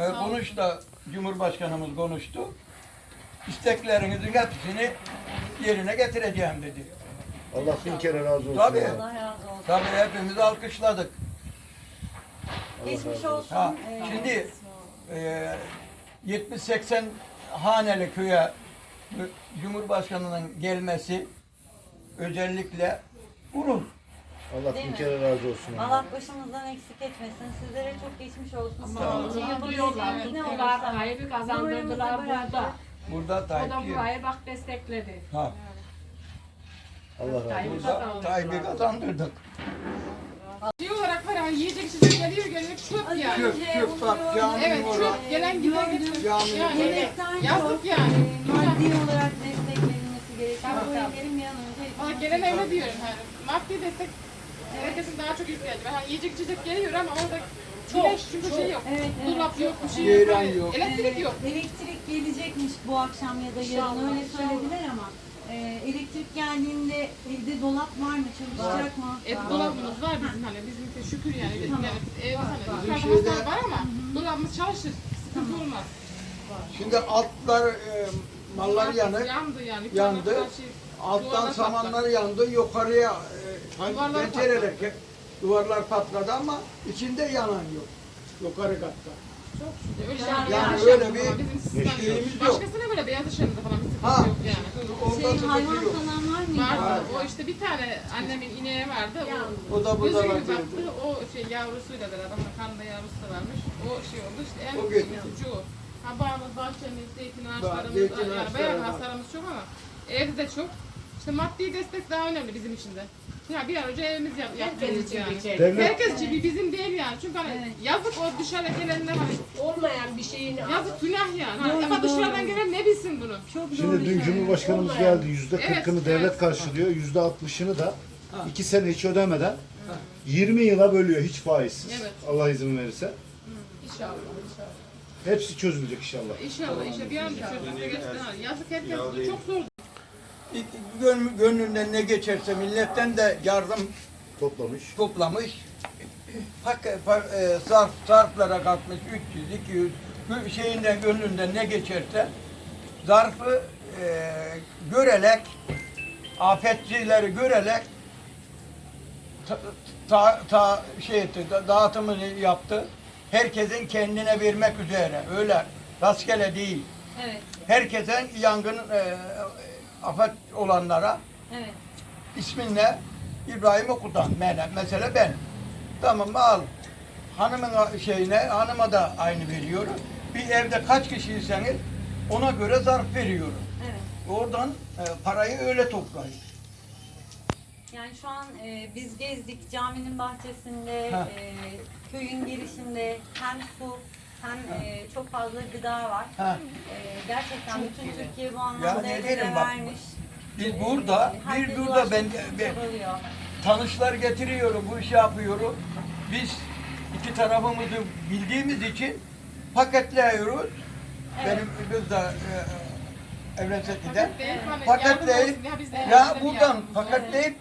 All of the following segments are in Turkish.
Ee, konuş da Cumhurbaşkanımız konuştu. İsteklerinizin hepsini yerine getireceğim dedi. Allah bin kere razı olsun. Tabii. ya. Allah razı olsun. Tabii hepimiz alkışladık. Geçmiş olsun. Ha, Ee, şimdi e, 70-80 haneli köye Cumhurbaşkanının gelmesi özellikle gurur. Allah Değil bin mi? kere razı olsun. Allah başımızdan eksik etmesin. Sizlere çok geçmiş olsun. Sağ olun. Sizin için Duyuyorlar, yapabileceğiniz ne ayıbı kazandırdılar burada. Burada O Tayyip da diyor. burayı bak destekledi. Ha, Allah razı Tayyip olsun. burada Tayyip'i kazandırdık. Şey olarak var hani yiyecek içecek geliyor geliyor çöp yani. Çöp çöp bak cami Evet orada. çöp gelen giden geçiyor. Cami Yani Yemekten yazık çok yani. e, maddi olarak destek verilmesi gerekiyor. Bu ülkenin bir an önce Bana gelen öyle diyorum hani. Maddi destek herkesin daha çok ihtiyacı var. Hani yiyecek içecek geliyor ama orada güneş çünkü şey yok. Evet, evet. Dolap yok, bir şey yok. yok. Elektrik yok. Elektrik gelecekmiş bu akşam ya da yarın öyle söylediler ama e, elektrik geldiğinde evde dolap var mı çalışacak mı? Et dolabımız var bizim hani bizim de şükür yani. Tamam. Yani ev hani Bizim şeyde- hastane var ama dolabımız çalışır. Sıkıntı olmaz. Şimdi altlar e, mallar yanık. Yandı yani. Yandı. Yukarıda şey- Alttan duvarlar samanlar yandı. Yukarıya e, Duvarlar pencereler ke- duvarlar patladı ama içinde yanan yok. Yukarı katta. Öyle şey Yani yani öyle öyle bir şeyimiz yok. yok. Başkasına böyle beyaz ışığında falan bir sıkıntı Ha, yok yani. Şey, hayvan yok. falan var mıydı? Vardı. O işte bir tane annemin ineği vardı. O O da burada baktı. O şey yavrusuyla beraber. Kanında yavrusu da varmış. O şey oldu işte en üzücü o. Ha bağımız, bahçemiz, zeytin Ba- ağaçlarımız, yani bayağı hasarımız çok ama evde de çok. İşte maddi destek daha önemli bizim için de. Ya bir an önce evimiz yap, yapacağız yani. Devlet Herkes gibi bizim değil yani. Çünkü hani Evet. yazık o dışarı gelenler hani Olmayan bir şeyin yazık günah yani. Doğru, Ama dışarıdan doğru. gelen ne bilsin bunu? Çok doğru Şimdi dün. Cumhurbaşkanımız geldi. Yüzde Evet, kırkını devlet evet. karşılıyor. Yüzde altmışını da iki sene hiç ödemeden 20 yıla bölüyor hiç faizsiz. Evet. Allah izin verirse. İnşallah. inşallah. Hepsi çözülecek inşallah. İnşallah işte bir an önce. Ha, Yazık herkes çok zor. Gön- Gönlünden ne geçerse milletten de yardım Toplamış. toplamış. Hak, pa- e, sarf, sarflara katmış 300, 200 bu şeyinden gönlünden ne geçerse zarfı e, görerek afetçileri görerek ta, ta, ta- şey etti, da- dağıtımını yaptı. Herkesin kendine vermek üzere. Öyle rastgele değil. Evet, Herkesin yangın e, afet olanlara evet. İsminle İbrahim Okutan mesela ben. Tamam al. Hanımın şeyine, hanıma da aynı veriyorum. Bir evde kaç kişiyseniz ona göre zarf veriyorum. Evet. Oradan e, parayı öyle toplayın. Yani şu an e, biz gezdik caminin bahçesinde, Ha. e, köyün girişinde hem su hem e, çok fazla gıda var. Ha. E, gerçekten bütün Türkiye bu anlamda ne derim ele bak, vermiş. Biz burada, E, herkes bir burada ben, ulaşmak için ben çabalıyor. tanışlar getiriyorum, bu işi yapıyorum. Biz iki tarafımızı bildiğimiz için paketliyoruz. Benim kız da e, evlensek gider. Paketleyip ya buradan paketleyip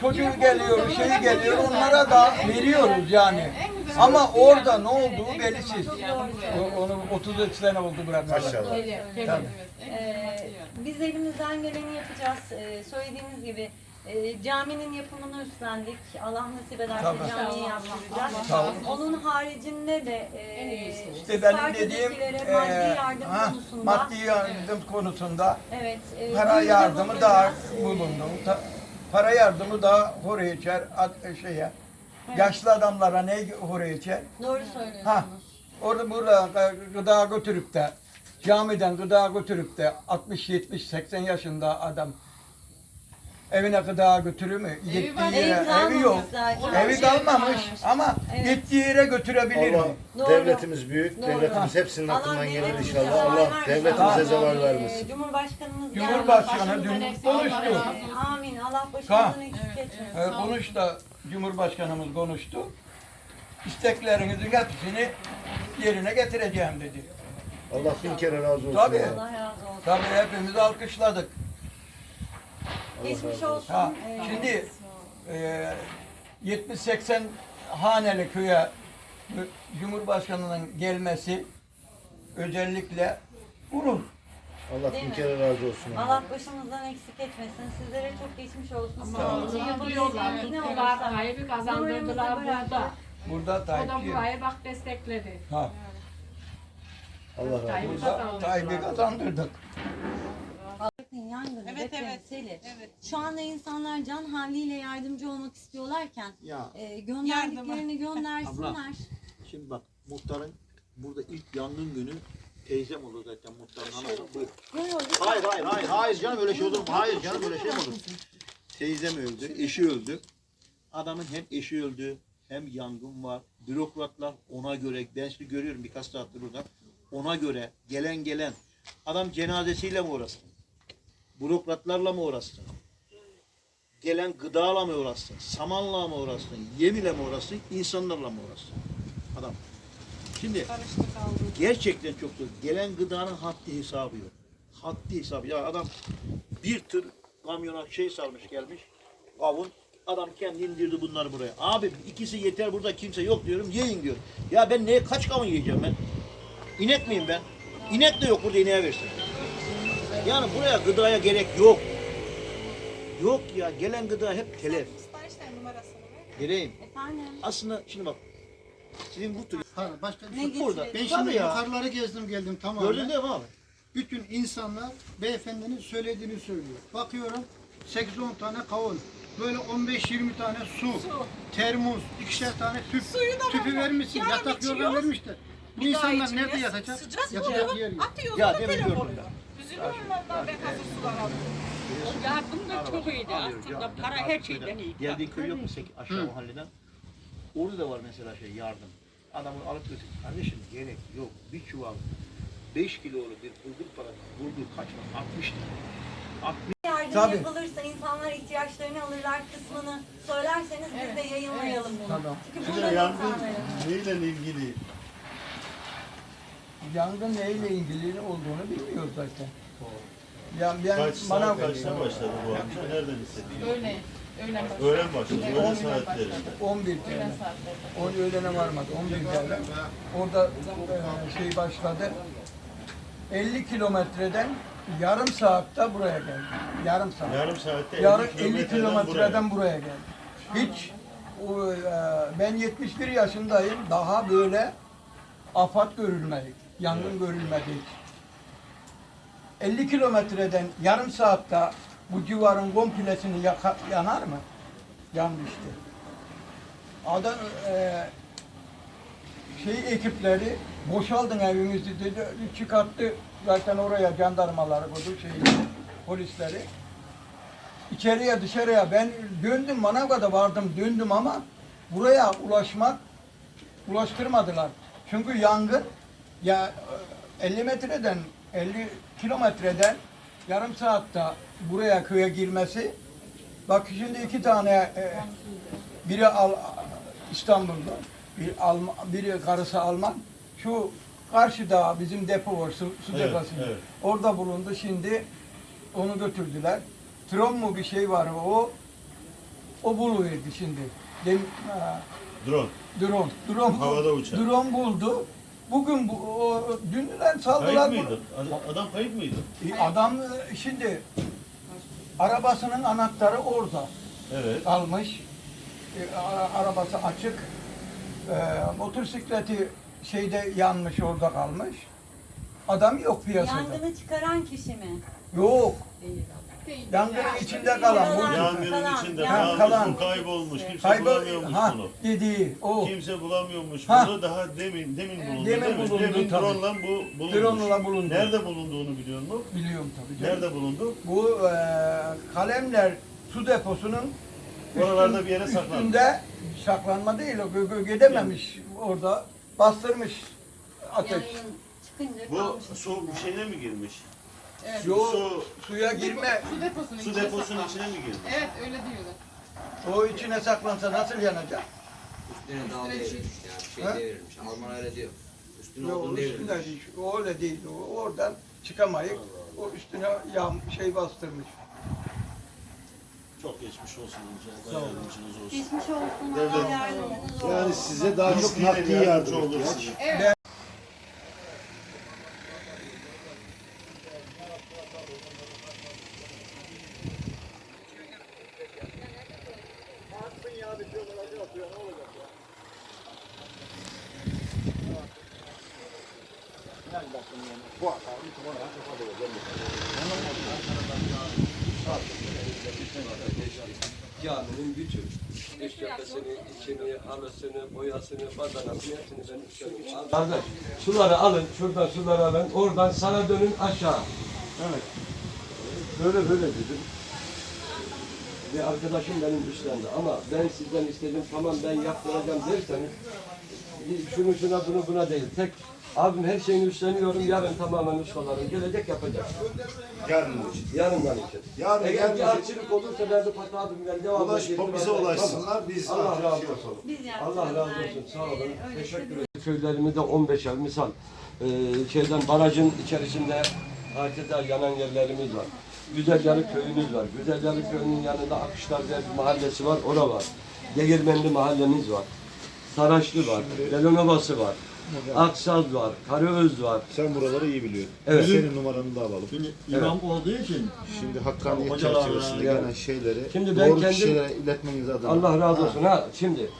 çocuğu geliyor, şey zaman geliyor, onlara da veriyoruz yani. Ama orada ne olduğu belirsiz. Onu 33 sene oldu bırakalı. Maşallah. Öyle, Tabii. Ee, biz elimizden geleni yapacağız. Ee, söylediğiniz gibi e, caminin yapımını üstlendik. Allah nasip ederse Tabii. camiyi yaptıracağız. Tabii. Onun haricinde de e, İşte benim dediğim maddi e, yardım ha, konusunda maddi yardım konusunda evet, e, para yardımı bulunacağız. bulundum. Ta- para yardımı daha hore içer ad- şeye. Yaşlı adamlara ne hore içer? Doğru söylüyorsunuz. Ha. Orada burada gıda götürüp de camiden gıda götürüp de 60 70 80 yaşında adam evine gıda götürür mü? Gittiği var. yere Ev evi yok. zaten. Evi Şey kalmamış kalmamış. ama Evet. gittiği yere götürebilir Allah mi? Doğru. devletimiz büyük. Doğru. Devletimiz hepsinin Allah aklından gelir devletimize inşallah. zeval Allah vermesin. devletimize zeval e, vermesin. Cumhurbaşkanımız geldi. Cumhurbaşkanı dün konuştu. Amin. Allah başımızdan eksik etmesin. Ee, konuş da Cumhurbaşkanımız konuştu. İsteklerinizin hepsini yerine getireceğim dedi. Allah bin kere razı olsun. Tabii. ya. Allah razı olsun. Tabii hepimiz alkışladık. Geçmiş olsun. Ha, şimdi e, 70-80 haneli köye Cumhurbaşkanının gelmesi özellikle vurur. Allah Değil bin mi? kere razı olsun. Allah başımızdan eksik etmesin. Sizlere çok geçmiş olsun. İçin diyorlar, yapabileceğiniz ne tuttular, olursa. kaybı kazandırdılar numaramızı bıraktık. burada. Burada O da burayı bak destekledi. Ha, Allah razı olsun. Tayyip burada kazandırdılar. Tayyip'i kazandırdık. Bakın yangın, Evet, deprem, evet. seli. Evet. Şu anda insanlar can havliyle yardımcı olmak istiyorlarken Ya e, gönderdiklerini göndersinler. şimdi bak muhtarın burada ilk yangın günü teyzem olur zaten muhtarın anası. Buyur. Yok, Hayır hayır hayır hayır canım öyle şey olur mu? Hayır canım öyle şey mi olur? Teyzem öldü, eşi öldü. Adamın hem eşi öldü hem yangın var. Bürokratlar ona göre, ben şimdi görüyorum birkaç saattir burada. Ona göre gelen gelen adam cenazesiyle mi uğraşsın? Bürokratlarla mı uğraşsın? Gelen gıdayla mı uğraşsın? Samanla mı uğraşsın? Yem ile mi uğraşsın? İnsanlarla mı uğraşsın? Adam. Şimdi gerçekten çok zor. Gelen gıdanın haddi hesabı yok. Haddi hesabı. Ya adam bir tır kamyona şey salmış gelmiş. Kavun. Adam kendi indirdi bunları buraya. Abi ikisi yeter burada kimse yok diyorum. Yiyin diyor. Ya ben neye kaç kavun yiyeceğim ben? İnek miyim ben? İnek de yok burada ineğe versin. Yani buraya gıdaya gerek yok. Yok ya gelen gıda hep telef. Siparişler numarasını ver. Vereyim. Efendim. Aslında şimdi bak. Sizin bu tür Ha, başka bir şey. burada. getirelim? Ben Tabii şimdi ya. yukarıları gezdim geldim tamamen. Gördün değil mi abi? Bütün insanlar beyefendinin söylediğini söylüyor. Bakıyorum 8-10 tane kavun. Böyle 15-20 tane su, termos, ikişer tane tüp. Tüpü vermişsin, Yarım yatak yorgan içiyoruz. vermişler. Bu Bir daha insanlar içeceğiz. nerede yatacak? Sıcak Yatacak oluyor. yer yok. Atıyoruz Ya da demin telef gördüm oluyor. Üzülüyorum ondan ben hazır sular. Yardım da çok iyiydi aslında. Para her şeyden iyi. Geldiği köy yok mu Sek- aşağı mahalleden? Orada da var mesela şey yardım. Adamı alıp götür. Kardeşim gerek yok. Bir çuval 5 kiloluk bir bulgur parası. Bulgur kaç var? 60 lira. 60 Yardım Tabii. yapılırsa insanlar ihtiyaçlarını alırlar kısmını söylerseniz biz de yayınlayalım bunu. Tamam. Çünkü Şimdi burada yangın insanların. neyle ilgili? Yangın neyle ilgili olduğunu bilmiyoruz zaten. Ya ben Kaç bana saat kaçta başladı bu akşam? Nereden hissettiniz? Öğlen. Öğlen başlıyor. Öğlen başladı. Öğlen saatlerinde. 11 tane. 10 öğlene varmadı. 11 tane. Orada e, şey başladı. 50 kilometreden yarım saatte buraya geldi. Yarım saat. Yarım saatte 50 Yarım 50 kilometreden buraya. buraya geldi. Hiç o, e, ben 71 yaşındayım. Daha böyle afat görülmedi. Yangın görülmedi hiç. 50 kilometreden yarım saatte bu civarın komplesini yaka- yanar mı? Yandı işte. Adam e, şey ekipleri boşaldın evimizi dedi çıkarttı zaten oraya jandarmaları koydu şeyi polisleri. İçeriye dışarıya ben döndüm Manavgat'a vardım döndüm ama buraya ulaşmak ulaştırmadılar. Çünkü yangın ya e, 50 metreden 50 kilometreden yarım saatte buraya köye girmesi bak şimdi iki tane e, biri Al, İstanbul'da bir Alman, biri karısı Alman şu karşıda bizim depo var su, su Evet, deposu. evet. Orada bulundu şimdi onu götürdüler. Tron mu bir şey var o o buluverdi şimdi. Dem, ha, Drone. drone. Drone, Havada uçan. drone buldu. Bugün bu, o, dünden saldılar. Kayıp mıydı? Ad- Adam kayıp mıydı? E, Adam e, şimdi arabasının anahtarı orada Evet. kalmış. E, a- arabası açık. E, motosikleti şeyde yanmış orada kalmış. Adam yok piyasada. Yangını çıkaran kişi mi? Yok. Değil. Yangının içinde kalan. Kalan. bu- Yangının Kalan, içinde kalan. bu kaybolmuş. Kimse bulamıyormuş ha bunu. dediği o. Kimse bulamıyormuş Ha. bunu. Daha demin demin bulundu. Demin değil mi? bulundu Demin tabii. drone'la bu bulunmuş. Drone'la bulundu. Nerede bulunduğunu biliyor musun? Biliyorum tabii. canım. Nerede bulundu? Bu e, kalemler su deposunun Oralarda bir yere saklandı. üstünde saklanma değil o gö- gö- gidememiş orada bastırmış ateş. Yangın çıkınca Bu kalmış. su bir şeyine mi girmiş? Yo, Su, suya girme Su deposunun su içine deposunun içine mi girmiş? Evet öyle diyorlar. o içine saklansa nasıl yanacak? Üstüne dal Üstüne bir şey. Şey Ha? devrilmiş. Alman öyle diyor. Üstüne Yok odun üstüne devrilmiş. değil, o öyle değil. O oradan çıkamayıp o üstüne yağ şey bastırmış. Çok geçmiş olsun önce. Sağ olun. Yardımcınız olsun. Geçmiş olsun. Allah yardımcınız olsun. Yani size daha çok nakdi yardımcı yardım olur ihtiyaç. Caminin bütün dış cephesini, içini, halısını, boyasını, badanasını hepsini ben istedim. Kardeş, suları alın, şuradan suları alın, oradan sana dönün aşağı. Evet. Böyle böyle dedim. Bir arkadaşım benim üstlendi ama ben sizden istedim tamam ben yaptıracağım derseniz şunu şuna bunu buna değil. Tek abim her şeyini üstleniyorum yarın tamamen ustalarım gelecek yapacak. Yarın için. Yarından için. Yarın Eğer bir aksilik olursa ben de Fatih abimle devam Ulaş, edeceğim. bize ulaşsınlar, biz Allah artık razı şey olsun. Biz Allah razı yaptırırız olsun. Sağ olun. Öyle Teşekkür şey ederim. Köylerimi de 15 ev misal e, şeyden barajın içerisinde hakeza yanan yerlerimiz var. Güzelyalı köyümüz var. Güzelyalı köyünün yanında Akışlar diye bir mahallesi var. Ora var. Değirmenli mahallemiz var. Saraçlı var. Delonovası var. Aksaz var. Karaöz var. Sen buraları iyi biliyorsun. Evet. Senin numaranı da alalım. Şimdi imam olduğu için Şimdi hakkaniyet Hocalar çerçevesinde yani. gelen şeyleri Şimdi ben doğru kendim- kişilere iletmeniz adına. Allah razı olsun. Ha şimdi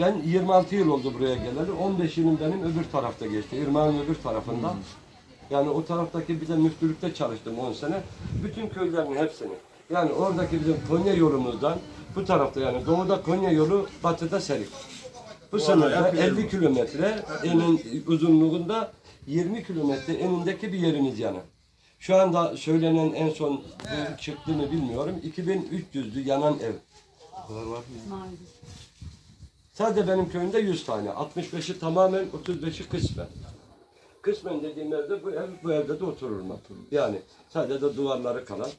ben 26 yıl oldu buraya geleli. 15 yılım benim öbür tarafta geçti. İrmağın öbür tarafında. Yani o taraftaki bir de müftülükte çalıştım 10 sene. Bütün köylerin hepsini. Yani oradaki bizim Konya yolumuzdan bu tarafta yani doğuda Konya yolu, batıda Serik. Bu sene 50 kilometre enin uzunluğunda 20 kilometre enindeki bir yerimiz yani. Şu anda söylenen en son çıktı mı bilmiyorum. 2300'lü yanan ev. Maalesef. Sadece benim köyümde 100 tane. 65'i tamamen, 35'i kısmen. Kısmen dediğim evde bu ev, bu evde de otururum. Yani sadece de duvarları kalan.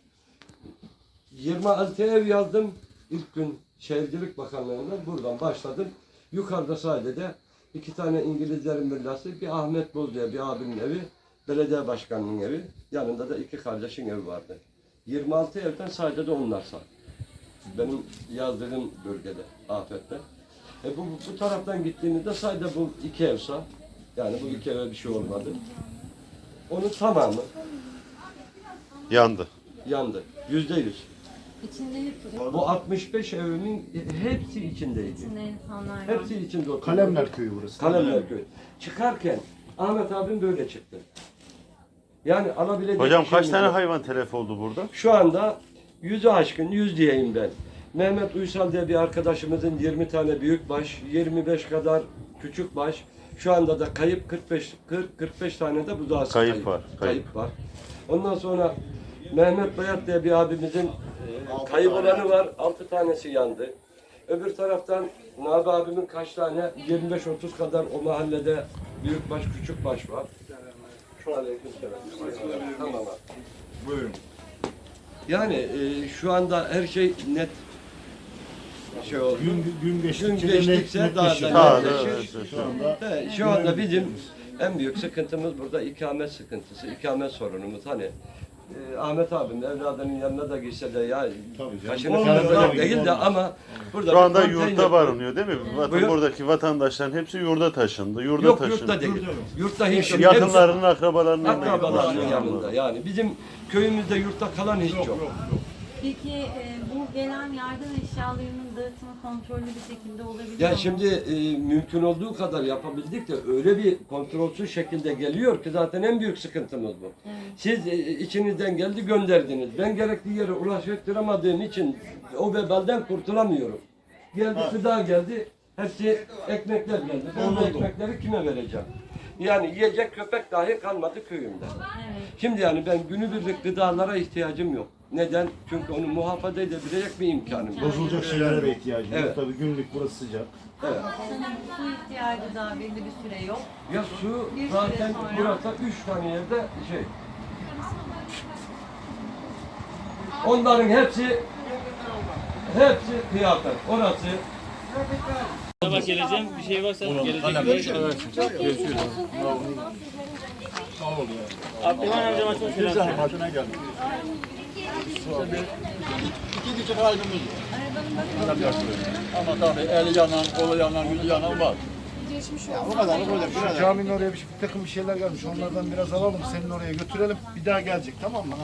26 ev yazdım. İlk gün Şehircilik Bakanlığı'ndan buradan başladım. Yukarıda sadece iki tane İngilizlerin villası, bir Ahmet Boz diye bir abinin evi, belediye başkanının evi, yanında da iki kardeşin evi vardı. 26 evden sadece de onlar sağ. Benim yazdığım bölgede, afette. E bu, bu taraftan gittiğimizde sadece bu iki ev sağ. Yani bu iki eve bir şey olmadı. Onun tamamı yandı. yandı. Yüzde yüz. İçinde Bu 65 evimin hepsi içindeydi. içinde insanlar var. Hepsi içinde oturuyordu. Kalemler köyü burası. Kalemler köyü. Çıkarken Ahmet abim böyle çıktı. Yani alabilecek Hocam bir kaç şeyimiz tane yok. hayvan telef oldu burada? Şu anda yüzü aşkın, yüz diyeyim ben. Mehmet Uysal diye bir arkadaşımızın 20 tane büyük baş, 25 kadar küçük baş. Şu anda da kayıp 45 40 45 tane de buzağısı Kayıp kayıp, var, Kayıp. kayıp. var. Ondan sonra Mehmet Bayat diye bir abimizin olanı var. 6 tanesi yandı. Öbür taraftan Nabi abimin kaç tane 25-30 kadar o mahallede büyük baş küçük baş var. Şu aleyküm selam. Tamam abi. Buyurun. Yani e, şu anda her şey net şey oldu. Gün, gün geçtikçe Gün de net, geçtikçe daha da netleşir. Şu anda Evet, şu anda bizim en büyük sıkıntımız burada ikamet sıkıntısı, ikamet sorunumuz. Hani e, Ahmet abim evladının yanına da gitse de ya Tabii canım. kaşını Olmuyor, tabii, değil de ama burada Şu bir anda konteyner- yurtta barınıyor değil mi? Vatan, Buyur. buradaki vatandaşların hepsi yurda taşındı. Yurda Yok taşındı. yurtta değil. Yurtta hiç yok. Yakınlarının, akrabalarının Hepsi yanına akrabalarının yanında. Yani bizim köyümüzde yurtta kalan hiç yok. Peki e, gelen yardım eşyalarının dağıtımı kontrollü bir şekilde olabiliyor Ya mu? şimdi e, mümkün olduğu kadar yapabildik de öyle bir kontrolsüz şekilde geliyor ki zaten en büyük sıkıntımız bu. Evet. Siz e, içinizden geldi gönderdiniz. Ben gerekli yere ulaştıramadığım için o vebalden kurtulamıyorum. Geldi gıda geldi. Hepsi ekmekler geldi. Ben bu ekmekleri kime vereceğim? Yani yiyecek köpek dahi kalmadı köyümde. Evet. Şimdi yani ben günübirlik gıdalara ihtiyacım yok. Neden? Çünkü onu muhafaza edebilecek bir imkanım yok. bozulacak şeylere de ihtiyacımız Evet. Tabii günlük burası sıcak. Evet. Sanırım su ihtiyacı da belli bir süre yok. Ya su Bir süre zaten sonra- burada üç tane yerde şey. Onların hepsi hepsi kıyafet. Orası Sabah geleceğim. Bir şey varsa gelecek. Abdurrahman amcama çok selam. Başına geldik. İki kişi kalbimiz var. Ama tabii eli yanan, kolu yanan, yüzü yanan var. O kadar olacak. Şu caminin oraya bir, bir takım bir şeyler gelmiş. Onlardan biraz alalım. Senin oraya götürelim. Bir daha gelecek tamam mı?